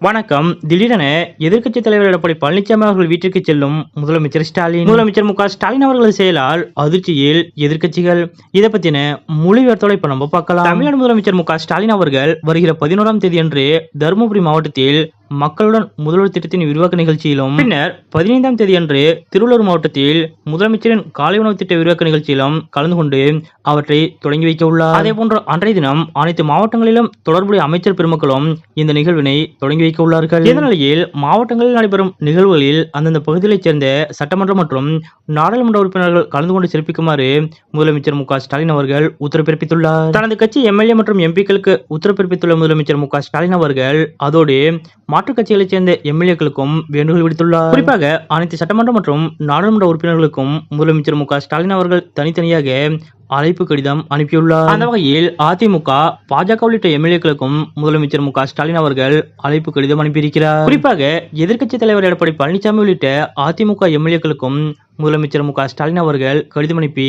வணக்கம். திடீரென எதிர்க்கட்சித் தலைவர் எடப்பாடி பழனிசாமி அவர்கள் வீட்டிற்கு செல்லும் முதலமைச்சர் ஸ்டாலின். முதலமைச்சர் மு ஸ்டாலின் அவர்களது செயலால் அதிர்ச்சியில் எதிர்க்கட்சிகள். இதை பத்தின முழு இப்ப நம்ம பார்க்கலாம். தமிழ்நாடு முதலமைச்சர் மு ஸ்டாலின் அவர்கள் வருகிற பதினோராம் தேதி அன்று தருமபுரி மாவட்டத்தில் மக்களுடன் முதல்வர் திட்டத்தின் விரிவாக்க நிகழ்ச்சியிலும் பின்னர் பதினைந்தாம் தேதி அன்று திருவள்ளூர் மாவட்டத்தில் முதலமைச்சரின் காலை உணவு திட்ட விரிவாக்க நிகழ்ச்சியிலும் கலந்து கொண்டு அவற்றை தொடங்கி வைக்க உள்ளார். அதே போன்று அன்றைய தினம் அனைத்து மாவட்டங்களிலும் தொடர்புடைய அமைச்சர் பெருமக்களும் இந்த நிகழ்வினை தொடங்கி வைக்க உள்ளார்கள். இந்த நிலையில் மாவட்டங்களில் நடைபெறும் நிகழ்வுகளில் அந்தந்த பகுதிகளைச் சேர்ந்த சட்டமன்ற மற்றும் நாடாளுமன்ற உறுப்பினர்கள் கலந்து கொண்டு சிறப்பிக்குமாறு முதலமைச்சர் மு ஸ்டாலின் அவர்கள் உத்தரவு பிறப்பித்துள்ளார். தனது கட்சி எம்எல்ஏ மற்றும் எம்பிக்களுக்கு உத்தரவு பிறப்பித்துள்ள முதலமைச்சர் மு ஸ்டாலின் அவர்கள் அதோடு மாற்றுக் கட்சிகளைச் சேர்ந்த எம்எல்ஏக்களுக்கும் வேண்டுகோள் விடுத்துள்ளார். குறிப்பாக அனைத்து சட்டமன்ற மற்றும் நாடாளுமன்ற உறுப்பினர்களுக்கும் முதலமைச்சர் மு க ஸ்டாலின் அவர்கள் தனித்தனியாக அழைப்பு கடிதம் அனுப்பியுள்ளார். அந்த வகையில் அதிமுக பாஜக உள்ளிட்ட எம்எல்ஏக்களுக்கும் முதலமைச்சர் மு ஸ்டாலின் அவர்கள் அழைப்பு கடிதம் அனுப்பியிருக்கிறார். குறிப்பாக எதிர்க்கட்சித் தலைவர் எடப்பாடி பழனிசாமி உள்ளிட்ட அதிமுக எம்எல்ஏக்களுக்கும் முதலமைச்சர் மு ஸ்டாலின் அவர்கள் கடிதம் அனுப்பி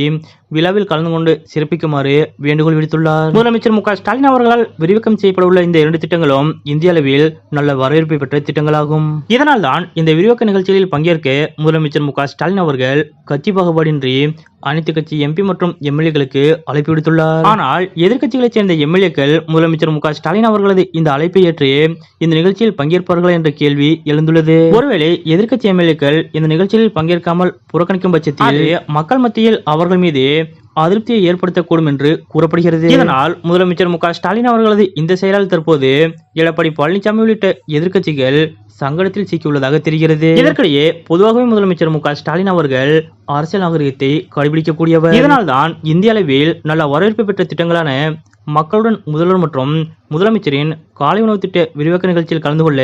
விழாவில் கலந்து கொண்டு சிறப்பிக்குமாறு வேண்டுகோள் விடுத்துள்ளார். முதலமைச்சர் மு ஸ்டாலின் அவர்களால் விரிவாக்கம் செய்யப்பட உள்ள இந்த இரண்டு திட்டங்களும் இந்திய அளவில் நல்ல வரவேற்பை பெற்ற திட்டங்களாகும். இதனால் தான் இந்த விரிவாக்க நிகழ்ச்சிகளில் பங்கேற்க முதலமைச்சர் மு ஸ்டாலின் அவர்கள் கட்சி பாகுபாடின்றி அனைத்து கட்சி எம்பி மற்றும் எம்எல்ஏக்களுக்கு அழைப்பு விடுத்துள்ளார். ஆனால் எதிர்க்கட்சிகளைச் சேர்ந்த எம்எல்ஏக்கள் முதலமைச்சர் மு ஸ்டாலின் அவர்களது இந்த அழைப்பை ஏற்று இந்த நிகழ்ச்சியில் பங்கேற்பார்கள் என்ற கேள்வி எழுந்துள்ளது. ஒருவேளை எதிர்க்கட்சி எம்எல்ஏக்கள் இந்த நிகழ்ச்சியில் பங்கேற்காமல் புறக்கணிக்கும் பட்சத்தில் மக்கள் மத்தியில் அவர்கள் மீது அதிருப்தியை ஏற்படுத்தக்கூடும் என்று கூறப்படுகிறது. இதனால் முதலமைச்சர் மு ஸ்டாலின் அவர்களது இந்த செயலால் தற்போது எடப்பாடி பழனிசாமி உள்ளிட்ட எதிர்க்கட்சிகள் சங்கடத்தில் சிக்கியுள்ளதாக தெரிகிறது. இதற்கிடையே பொதுவாகவே முதலமைச்சர் மு ஸ்டாலின் அவர்கள் அரசியல் நாகரிகத்தை கடைபிடிக்கக்கூடியவர். இதனால்தான் இந்திய அளவில் நல்ல வரவேற்பு பெற்ற திட்டங்களான மக்களுடன் முதல்வர் மற்றும் முதலமைச்சரின் காலை உணவு திட்ட விரிவாக்க நிகழ்ச்சியில் கலந்து கொள்ள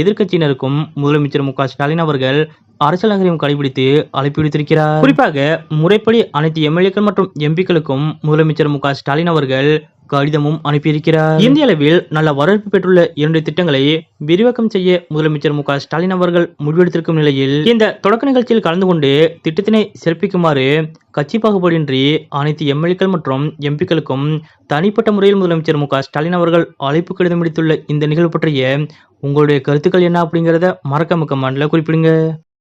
எதிர்க்கட்சியினருக்கும் முதலமைச்சர் மு ஸ்டாலின் அவர்கள் அரசியல் நகரையும் கடைபிடித்து அழைப்பு விடுத்திருக்கிறார் குறிப்பாக முறைப்படி அனைத்து எம்எல்ஏக்கள் மற்றும் எம்பிக்களுக்கும் முதலமைச்சர் மு ஸ்டாலின் அவர்கள் கடிதமும் அனுப்பியிருக்கிறார். இந்திய அளவில் நல்ல வரவேற்பு பெற்றுள்ள இரண்டு திட்டங்களை விரிவாக்கம் செய்ய முதலமைச்சர் மு ஸ்டாலின் அவர்கள் முடிவெடுத்திருக்கும் நிலையில் இந்த தொடக்க நிகழ்ச்சியில் கலந்து கொண்டு திட்டத்தினை சிறப்பிக்குமாறு கட்சி பாகுபாடின்றி அனைத்து எம்எல்ஏக்கள் மற்றும் எம்பிக்களுக்கும் தனிப்பட்ட முறையில் முதலமைச்சர் மு ஸ்டாலின் அவர்கள் அழைப்பு கடிதம் விடுத்துள்ள இந்த நிகழ்வு பற்றிய உங்களுடைய கருத்துக்கள் என்ன அப்படிங்கிறத மறக்காம கமெண்ட்ல குறிப்பிடுங்க.